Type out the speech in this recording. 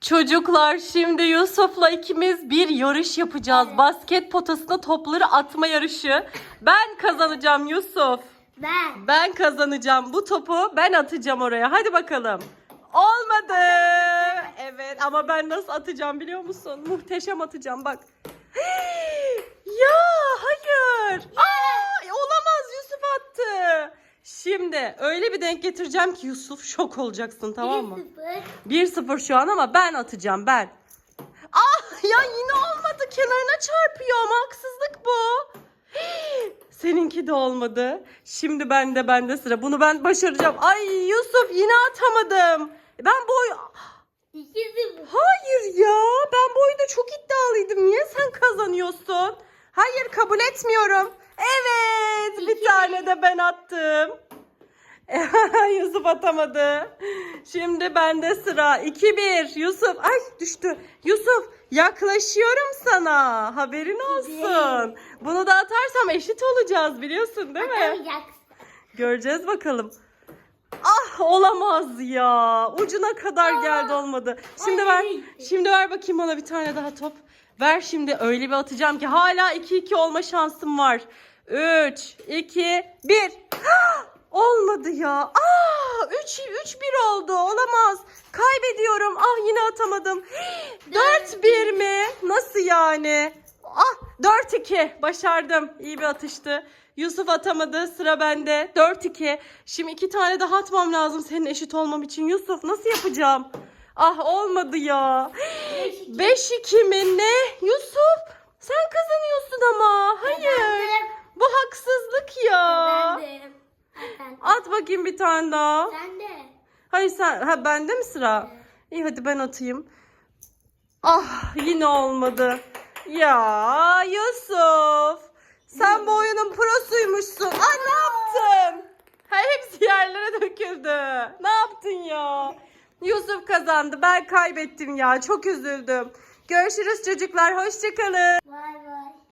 Çocuklar şimdi Yusuf'la ikimiz bir yarış yapacağız. Basket potasına topları atma yarışı. Ben kazanacağım Yusuf. Ben. Ben kazanacağım. Bu topu ben atacağım oraya. Hadi bakalım. Olmadı. Evet ama ben nasıl atacağım biliyor musun? Muhteşem atacağım bak. ya hayır. Aa, olamaz Yusuf attı. Şimdi öyle bir denk getireceğim ki Yusuf şok olacaksın tamam mı? 1-0. 1-0 şu an ama ben atacağım ben. Ah ya yine olmadı. Kenarına çarpıyor ama haksızlık bu. Seninki de olmadı. Şimdi bende bende sıra. Bunu ben başaracağım. Ay Yusuf yine atamadım. Ben boy... 2-0. Hayır ya. Ben bu oyunda çok iddialıydım. Niye sen kazanıyorsun? Hayır kabul etmiyorum. Evet. Bir tane de ben attım. Yusuf atamadı. Şimdi bende sıra. 2-1. Yusuf. Ay düştü. Yusuf yaklaşıyorum sana. Haberin olsun. Bunu da atarsam eşit olacağız biliyorsun değil mi? Atamayacaksın. Göreceğiz bakalım. Ah olamaz ya. Ucuna kadar geldi olmadı. Şimdi ver. Şimdi ver bakayım bana bir tane daha top. Ver şimdi öyle bir atacağım ki hala 2-2 olma şansım var. 3 2 1. Olmadı ya. Aa 3 3 1 oldu. Olamaz. Kaybediyorum. Ah yine atamadım. 4 1 mi? Nasıl yani? Ah 4 2. Başardım. İyi bir atıştı. Yusuf atamadı. Sıra bende. 4 2. Şimdi iki tane daha atmam lazım senin eşit olmam için. Yusuf nasıl yapacağım? Ah olmadı ya. 5-2. 5 2 mi ne? Yusuf sen kazanıyorsun ama. Hayır. Bu haksızlık ya. Ben de. Ben de. At bakayım bir tane daha. Sen de. Hayır sen ha bende mi sıra? İyi hadi ben atayım. Ah yine olmadı. Ya Yusuf. Sen bu oyunun prosuymuşsun. Ay ne yaptın? Ha, hepsi yerlere döküldü. Ne yaptın ya? Yusuf kazandı. Ben kaybettim ya. Çok üzüldüm. Görüşürüz çocuklar. Hoşçakalın. Bay.